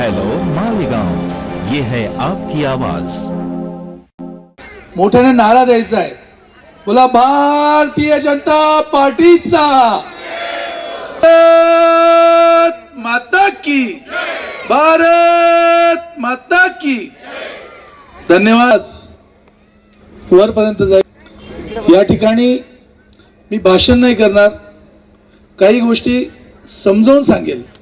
Hello Malegaon. ये है आपकी आवाज। मोठ्याने नारा द्यायचा आहे. बोला भारतीय जनता पार्टीचा. भारत माता की. भारत माता की. धन्यवाद. वरपर्यंत जाईल. या ठिकाणी मी भाषण नाही करणार. काही गोष्टी समजावून सांगेल.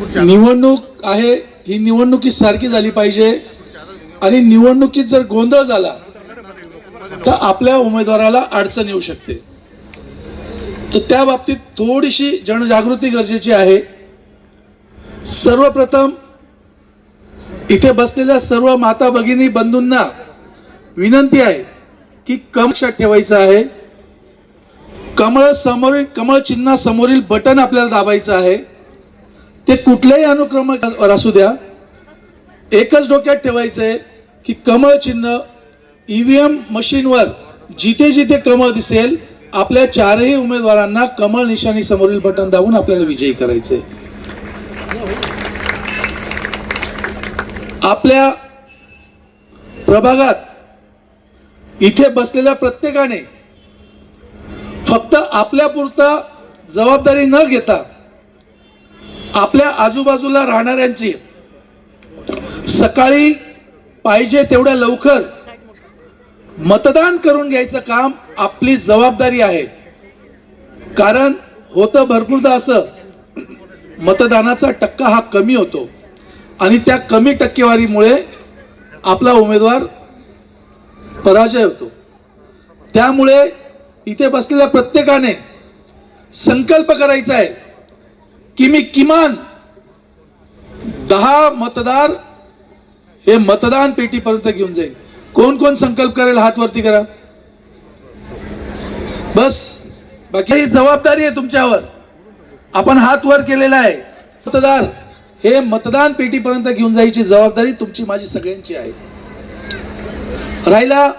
निवडणूक आहे ही निवडणुकी सारखी झाली पाहिजे. आणि निवडणुकीत जर गोंधळ झाला तर आपल्या उमेदवाराला अडचण येऊ शकते. तर त्या बाबतीत थोडीशी जनजागृती गरजेची आहे. सर्वप्रथम इथे बसलेल्या सर्व माता भगिनी बंधूंना विनंती आहे की कम लक्षात ठेवायचं आहे. कमळ समोरील कमळ चिन्हा समोरील बटन आपल्याला दाबायचं आहे. ते कुठल्याही अनुक्रमावर असू द्या. एकच डोक्यात ठेवायचं आहे की कमळ चिन्ह ईव्हीएम मशीनवर जिथे जिथे कमळ दिसेल आपल्या चारही उमेदवारांना कमळ निशाणी समोरील बटन दाबून आपल्याला विजयी करायचे आपल्या प्रभागात इथे बसलेल्या प्रत्येकाने फक्त आपल्यापुरता जबाबदारी न घेता आपल्या आजूबाजूला राहणाऱ्यांची सकाळी पाहिजे तेवढ्या लवकर मतदान करून घ्यायचं काम आपली जबाबदारी आहे. कारण होतं भरपूरदा असं मतदानाचा टक्का हा कमी होतो. आणि त्या कमी टक्केवारीमुळे आपला उमेदवार पराजय होतो. त्यामुळे इथे बसलेल्या प्रत्येकाने संकल्प करायचा आहे. की मी किमान दहा मतदार हे मतदान पेटीपर्यंत घेऊन जाईल. कोण कोण संकल्प करेल हात वरती करा. बस. बाकी ही जबाबदारी आहे तुमच्यावर. आपण हात वर केलेला आहे. मतदार हे मतदान पेटीपर्यंत घेऊन जायची जबाबदारी तुमची माझी सगळ्यांची आहे. राहिला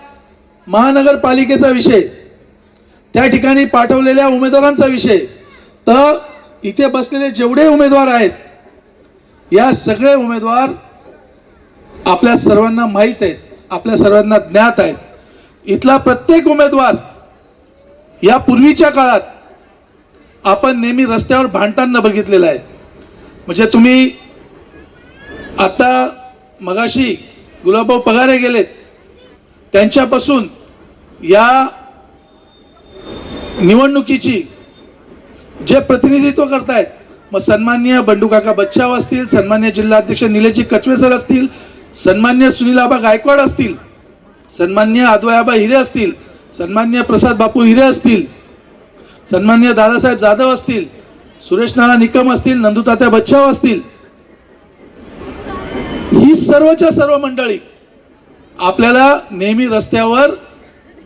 महानगरपालिकेचा विषय. त्या ठिकाणी पाठवलेल्या उमेदवारांचा विषय. तर इथे बसलेले जेवढे उमेदवार आहेत या सगळे उमेदवार आपल्या सर्वांना माहीत आहेत आपल्या सर्वांना ज्ञात आहेत. इथला प्रत्येक उमेदवार या पूर्वीच्या काळात आपण नेहमी रस्त्यावर भांडताना बघितलेला आहे. म्हणजे तुम्ही आता मगाशी गुलाबभाऊ पगारे गेलेत त्यांच्यापासून या निवडणुकीची जे प्रतिनिधित्व करतायत मग सन्मान्य बंडूकाका बच्चाव असतील सन्मान्य जिल्हाध्यक्ष निलेजी कचवे सर असतील सन्मान्य सुनीलाबा गायकवाड असतील सन्मान्य आदवायाबा हिरे असतील सन्मान्य प्रसाद बापू हिरे असतील सन्मान्य दादासाहेब जाधव असतील सुरेश नाना निकम असतील नंदुतात्या बच्चाव असतील. ही सर्वच्या सर्व मंडळी आपल्याला नेहमी रस्त्यावर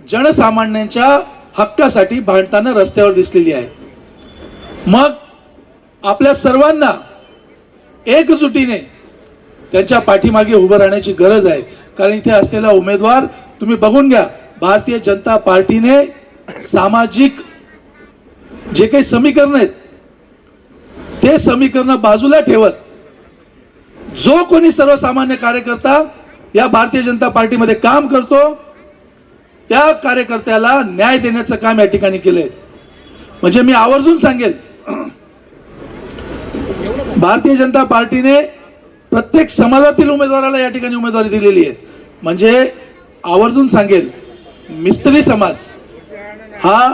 जनसामान्यांच्या हक्कासाठी भांडताना रस्त्यावर दिसलेली आहे मग आपल्या सर्वांना एकजुटीने त्यांच्या पाठीमागे उभं राहण्याची गरज आहे. कारण इथे असलेला उमेदवार तुम्ही बघून घ्या भारतीय जनता पार्टीने सामाजिक जे काही समीकरण आहेत ते समीकरण बाजूला ठेवत जो कोणी सर्वसामान्य कार्यकर्ता या भारतीय जनता पार्टीमध्ये काम करतो त्या कार्यकर्त्याला न्याय देण्याचं काम या ठिकाणी केलंय. म्हणजे मी आवर्जून सांगेल भारतीय जनता पार्टीने प्रत्येक समाजातील उमेदवाराला या ठिकाणी उमेदवारी दिलेली आहे. म्हणजे आवर्जून सांगेल मिस्त्री समाज हा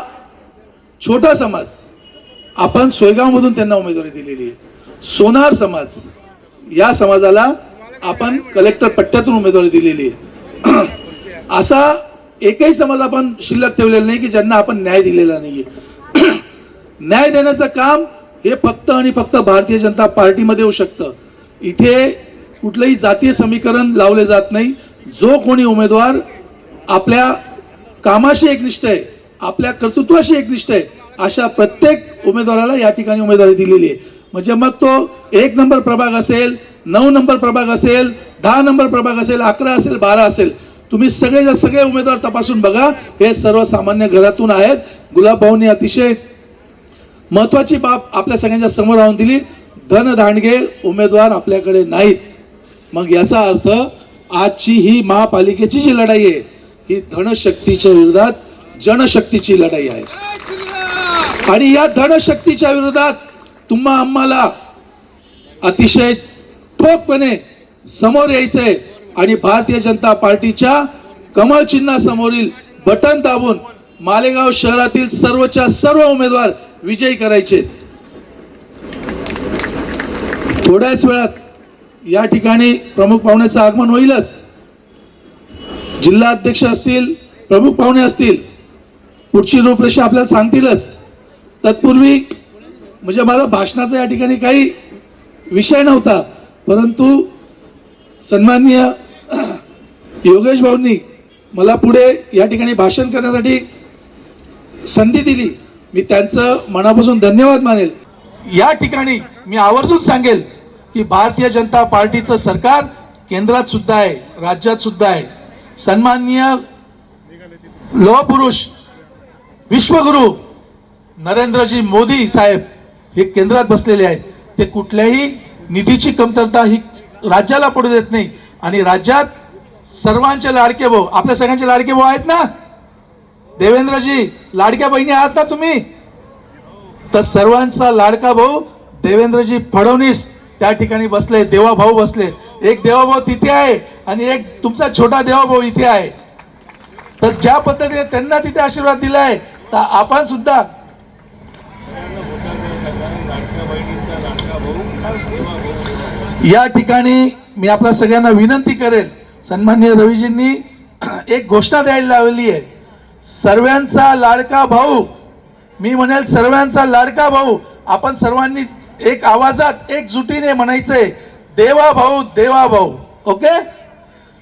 छोटा समाज आपण सोयगावमधून त्यांना उमेदवारी दिलेली आहे. सोनार समाज या समाजाला आपण कलेक्टर पट्ट्यातून उमेदवारी दिलेली आहे. असा एकही समाज आपण शिल्लक ठेवलेला नाही की ज्यांना आपण न्याय दिलेला नाही न्याय देण्याचं काम हे फक्त आणि फक्त भारतीय जनता पार्टीमध्ये येऊ शकतं. इथे कुठलंही जातीय समीकरण लावले जात नाही. जो कोणी उमेदवार आपल्या कामाशी एकनिष्ठ आहे आपल्या कर्तृत्वाशी एकनिष्ठ आहे अशा प्रत्येक उमेदवाराला या ठिकाणी उमेदवारी दिलेली आहे. म्हणजे मग तो एक नंबर प्रभाग असेल नऊ नंबर प्रभाग असेल दहा नंबर प्रभाग असेल अकरा असेल बारा असेल. तुम्ही सगळे सगळे उमेदवार तपासून बघा. हे सर्वसामान्य घरातून आहेत. गुलाबभाऊंनी अतिशय महत्वाची बाब आपल्या सगळ्यांच्या समोर आणून दिली. धनदांडगे उमेदवार आपल्याकडे नाहीत. मग याचा अर्थ आजची ही महापालिकेची जी लढाई आहे ही धनशक्तीच्या विरोधात जनशक्तीची लढाई आहे. आणि या धनशक्तीच्या विरोधात तुम्हा आम्हाला अतिशय ठोकपणे समोर यायचंय आणि भारतीय जनता पार्टीच्या कमळ चिन्हासमोरील बटन दाबून मालेगाव शहरातील सर्वच्या सर्व उमेदवार विजयी करायचे. थोड्याच वेळात या ठिकाणी प्रमुख पाहुण्याचं आगमन होईलच. जिल्हा अध्यक्ष असतील प्रमुख पाहुणे असतील पुढची रूपरेषा आपल्याला सांगतीलच. तत्पूर्वी म्हणजे माझा भाषणाचा या ठिकाणी काही विषय नव्हता परंतु सन्माननीय योगेश भाऊंनी मला पुढे या ठिकाणी भाषण करण्यासाठी संधी दिली. मी त्यांचं मनापासून धन्यवाद मानेल. या ठिकाणी मी आवर्जून सांगेल की भारतीय जनता पार्टीचं सरकार केंद्रात सुद्धा आहे राज्यात सुद्धा आहे. सन्माननीय लोहपुरुष विश्वगुरु नरेंद्रजी मोदी साहेब हे केंद्रात बसलेले आहेत. ते कुठल्याही निधीची कमतरता ही राज्याला पडू देत नाही. आणि राज्यात सर्वांचे लाडके भाऊ आपल्या सगळ्यांचे लाडके भाऊ आहेत ना? देवेंद्रजी लाडक्या बहिणी आहात ना तुम्ही? तर सर्वांचा लाडका भाऊ देवेंद्रजी फडणवीस त्या ठिकाणी बसले देवाभाऊ बसले. एक देवाभाऊ तिथे आहे आणि एक तुमचा छोटा देवाभाऊ इथे आहे. तर ज्या पद्धतीने त्यांना तिथे आशीर्वाद दिलाय तर आपण सुद्धा या ठिकाणी मी आपल्या सगळ्यांना विनंती करेल. सन्मान्य रवीजींनी एक घोषणा द्यायला लावली आहे. सर्वांचा लाडका भाऊ. मी म्हणेल सर्वांचा लाडका भाऊ. आपण सर्वांनी एक आवाजात एक जुटीने म्हणायचंय देवा भाऊ देवा भाऊ. ओके?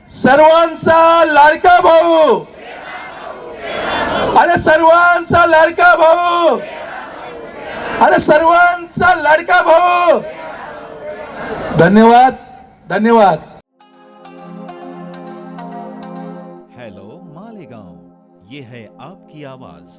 सर्वांचा लाडका भाऊ. अरे सर्वांचा लाडका भाऊ. अरे सर्वांचा लाडका भाऊ. धन्यवाद धन्यवाद. की आवाज.